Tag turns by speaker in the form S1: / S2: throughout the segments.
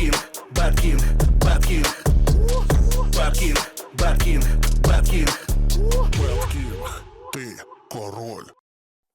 S1: Bad King, Bad King, Bad King.
S2: Петкін, ти король.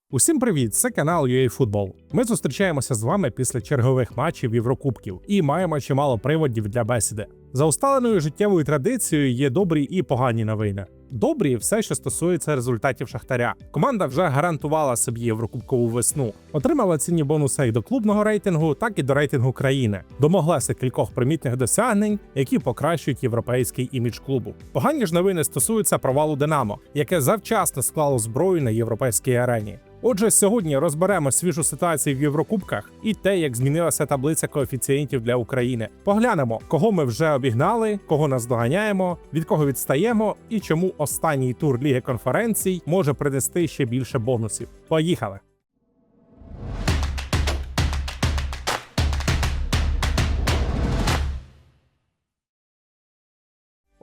S3: Усім привіт! Це канал UA Football. Ми зустрічаємося з вами після чергових матчів Єврокубків і маємо чимало приводів для бесіди. За усталеною життєвою традицією є добрі і погані новини. Добрі все, що стосується результатів Шахтаря. Команда вже гарантувала собі єврокубкову весну, отримала цінні бонуси як до клубного рейтингу, так і до рейтингу країни. Домоглася кількох примітних досягнень, які покращують європейський імідж клубу. Погані ж новини стосуються провалу Динамо, яке завчасно склало зброю на європейській арені. Отже, сьогодні розберемо свіжу ситуацію в Єврокубках і те, як змінилася таблиця коефіцієнтів для України. Поглянемо, кого ми вже обігнали, кого нас доганяємо, від кого відстаємо, і чому останній тур Ліги конференцій може принести ще більше бонусів. Поїхали!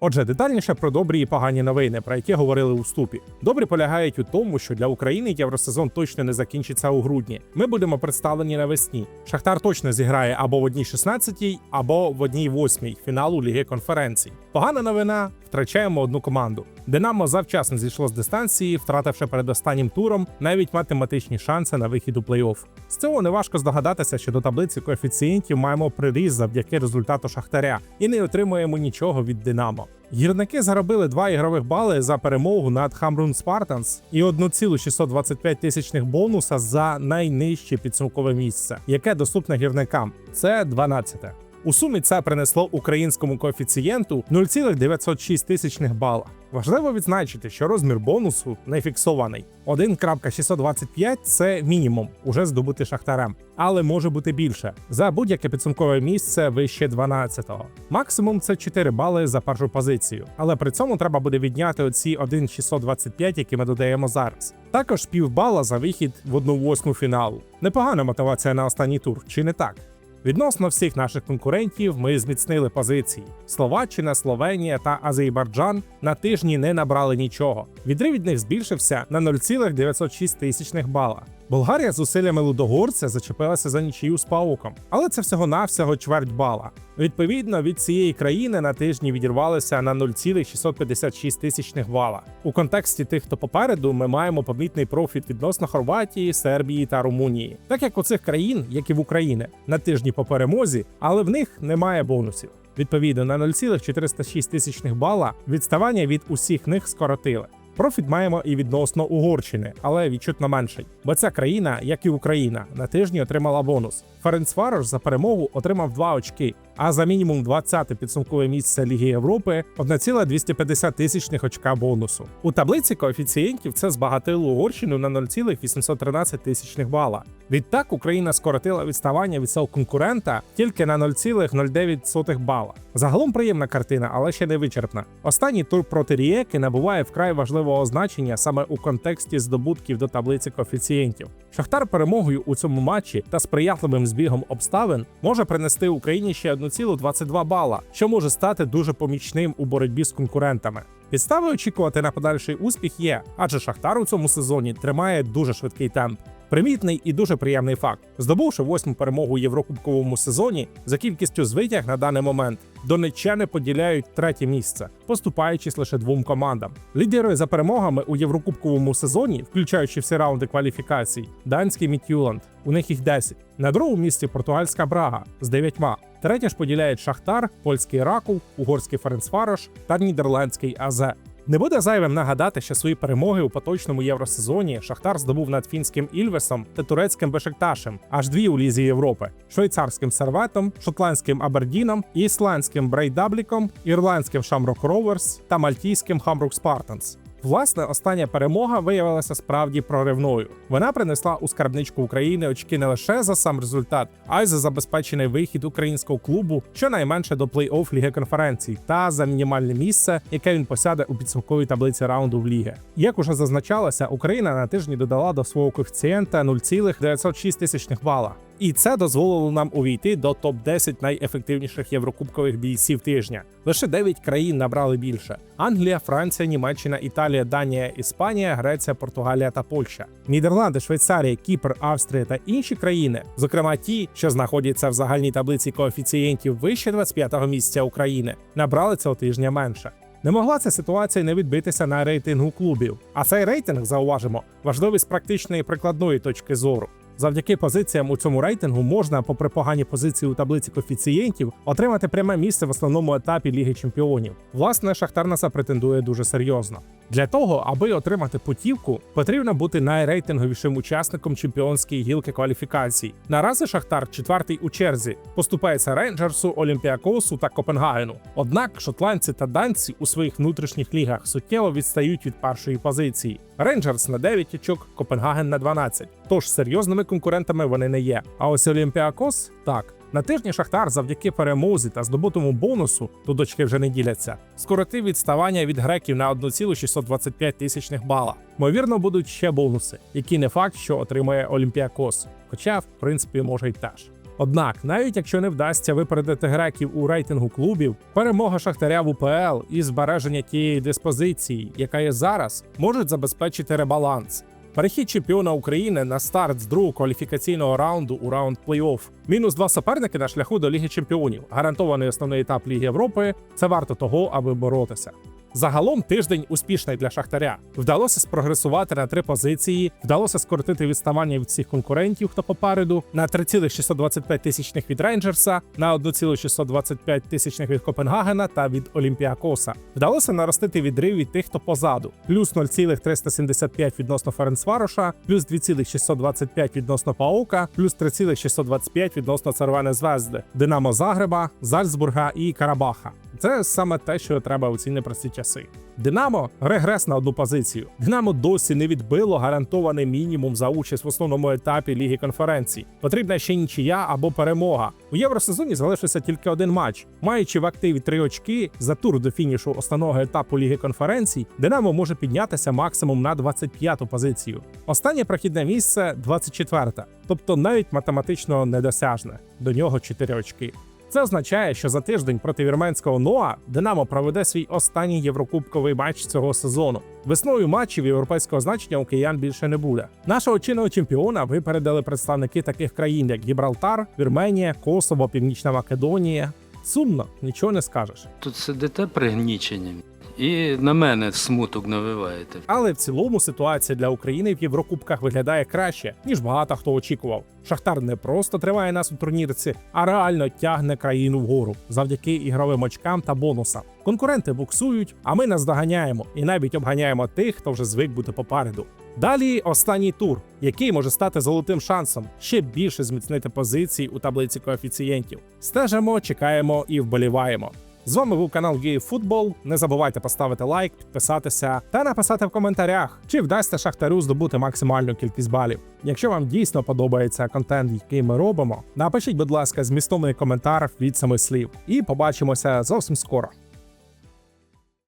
S3: Отже, детальніше про добрі і погані новини, про які говорили у ступі. Добрі полягають у тому, що для України євросезон точно не закінчиться у грудні. Ми будемо представлені навесні. Шахтар точно зіграє або в одній 16-й, або в одній 8-й фіналу Ліги конференцій. Погана новина: втрачаємо одну команду. Динамо завчасно зійшло з дистанції, втративши перед останнім туром навіть математичні шанси на вихід у плей-офф. З цього неважко здогадатися, що до таблиці коефіцієнтів маємо приріст завдяки результату Шахтаря і не отримуємо нічого від Динамо. Гірники заробили 2 ігрових бали за перемогу над Хамрун Спартанс і 1,625 тисячних бонуса за найнижче підсумкове місце, яке доступне гірникам. Це 12. У сумі це принесло українському коефіцієнту 0,906 тисячних бала. Важливо відзначити, що розмір бонусу не фіксований. 1.625 – це мінімум, уже здобути шахтарем, але може бути більше за будь-яке підсумкове місце вище 12-го. Максимум це 4 бали за першу позицію, але при цьому треба буде відняти оці 1.625, які ми додаємо зараз. Також півбала за вихід в 1-8 фіналу. Непогана мотивація на останній тур, чи не так? Відносно всіх наших конкурентів ми зміцнили позиції. Словаччина, Словенія та Азербайджан на тижні не набрали нічого. Відрив від них збільшився на 0,906 тисячних бала. Болгарія з усиллями лудогорця зачепилася за нічию з пауком, але це всього-навсього чверть бала. Відповідно, від цієї країни на тижні відірвалися на 0,656 тисячних бала. У контексті тих, хто попереду, ми маємо помітний профіт відносно Хорватії, Сербії та Румунії, так як у цих країн, як і в Україні, на тижні по перемозі, але в них немає бонусів. Відповідно, на 0,406 тисячних бала відставання від усіх них скоротили. Профіт маємо і відносно Угорщини, але відчутно менший. Бо ця країна, як і Україна, на тижні отримала бонус. Ференцварош за перемогу отримав 2 очки, а за мінімум 20-те підсумкове місце Ліги Європи 1,250 тисячних очка бонусу. У таблиці коефіцієнтів це збагатило Угорщину на 0,813 тисячних бала. Відтак Україна скоротила відставання від свого конкурента тільки на 0,09 бала. Загалом приємна картина, але ще не вичерпна. Останній тур проти Рієки набуває вкрай важливого значення саме у контексті здобутків до таблиці коефіцієнтів. Шахтар перемогою у цьому матчі та сприятливим збігом обставин може принести Україні ще 1,22 бала, що може стати дуже помічним у боротьбі з конкурентами. Підстави очікувати на подальший успіх є, адже Шахтар у цьому сезоні тримає дуже швидкий темп. Примітний і дуже приємний факт, здобувши восьму перемогу у єврокубковому сезоні за кількістю звитяг на даний момент, донеччани поділяють третє місце, поступаючись лише двом командам. Лідери за перемогами у єврокубковому сезоні, включаючи всі раунди кваліфікацій, данський Мітюланд, у них їх 10. На другому місці португальська Брага з дев'ятьма. Третє ж поділяють Шахтар, польський Ракул, угорський Ференцварош та нідерландський АЗ. Не буде зайвим нагадати, що свої перемоги у поточному євросезоні Шахтар здобув над фінським Ільвесом та турецьким Бешекташем, аж дві у лізі Європи: швейцарським серветом, шотландським Абердіном, ісландським Брейдабліком, ірландським Шамрок Роверс та мальтійським Хамрук Спартанс. Власне, остання перемога виявилася справді проривною. Вона принесла у скарбничку України очки не лише за сам результат, а й за забезпечений вихід українського клубу щонайменше до плей-офф Ліги конференцій та за мінімальне місце, яке він посяде у підсумковій таблиці раунду в ліги. Як уже зазначалося, Україна на тижні додала до свого коефіцієнта 0,906 тисячних бала. І це дозволило нам увійти до топ-10 найефективніших єврокубкових бійців тижня. Лише 9 країн набрали більше: Англія, Франція, Німеччина, Італія, Данія, Іспанія, Греція, Португалія та Польща. Нідерланди, Швейцарія, Кіпр, Австрія та інші країни, зокрема ті, що знаходяться в загальній таблиці коефіцієнтів вище 25-го місця України, набрали цього тижня менше. Не могла ця ситуація не відбитися на рейтингу клубів. А цей рейтинг, зауважимо, важливий з практичної прикладної точки зору. Завдяки позиціям у цьому рейтингу можна, попри погані позиції у таблиці коефіцієнтів, отримати пряме місце в основному етапі Ліги Чемпіонів. Власне, Шахтар на претендує дуже серйозно. Для того, аби отримати путівку, потрібно бути найрейтинговішим учасником чемпіонської гілки кваліфікацій. Наразі Шахтар четвертий у черзі, поступається Рейнджерсу, Олімпіакосу та Копенгагену. Однак шотландці та данці у своїх внутрішніх лігах суттєво відстають від першої позиції. Рейнджерс на 9 очок, Копенгаген на 12. Тож серйозними конкурентами вони не є. А ось Олімпіакос так. На тижні Шахтар завдяки перемозі та здобутому бонусу, тут дочки вже не діляться, скоротив відставання від греків на 1,625 тисячних бала. Ймовірно, будуть ще бонуси, які не факт, що отримає Олімпіакос. Хоча, в принципі, може й теж. Однак, навіть якщо не вдасться випередити греків у рейтингу клубів, перемога Шахтаря в УПЛ і збереження тієї диспозиції, яка є зараз, можуть забезпечити ребаланс. Перехід чемпіона України на старт з другого кваліфікаційного раунду у раунд плей-офф. Мінус два суперники на шляху до Ліги Чемпіонів. Гарантований основний етап Ліги Європи. Це варто того, аби боротися. Загалом тиждень успішний для Шахтаря. Вдалося спрогресувати на три позиції, вдалося скоротити відставання від всіх конкурентів, хто попереду, на 3,625 тисячних від Рейнджерса, на 1,625 тисячних від Копенгагена та від Олімпіакоса. Вдалося наростити відрив від тих, хто позаду, плюс 0,375 відносно Ференцвароша, плюс 2,625 відносно Паука, плюс 3,625 відносно Цервене Звезди, Динамо Загреба, Зальцбурга і Карабаха. Це саме те, що треба у ці непрості часи. Динамо регрес на одну позицію. Динамо досі не відбило гарантований мінімум за участь в основному етапі Ліги конференцій. Потрібна ще нічия або перемога. У євросезоні залишився тільки один матч. Маючи в активі три очки за тур до фінішу основного етапу Ліги конференцій, Динамо може піднятися максимум на 25-ту позицію. Останнє прохідне місце 24-те, тобто навіть математично недосяжне. До нього 4 очки. Це означає, що за тиждень проти вірменського Ноа Динамо проведе свій останній єврокубковий матч цього сезону. Весною матчів європейського значення у киян більше не буде. Нашого чинного чемпіона випередили представники таких країн, як Гібралтар, Вірменія, Косово, Північна Македонія. Сумно, нічого не скажеш.
S4: Тут сидите пригнічені і на мене смуток навиваєте.
S3: Але в цілому ситуація для України в Єврокубках виглядає краще, ніж багато хто очікував. Шахтар не просто триває нас у турнірці, а реально тягне країну вгору завдяки ігровим очкам та бонусам. Конкуренти буксують, а ми наздоганяємо і навіть обганяємо тих, хто вже звик бути попереду. Далі останній тур, який може стати золотим шансом ще більше зміцнити позиції у таблиці коефіцієнтів. Стежимо, чекаємо і вболіваємо. З вами був канал Футбол. Не забувайте поставити лайк, підписатися та написати в коментарях, чи вдасться Шахтарю здобути максимальну кількість балів. Якщо вам дійсно подобається контент, який ми робимо, напишіть, будь ласка, змістовний коментар від самих слів. І побачимося зовсім скоро.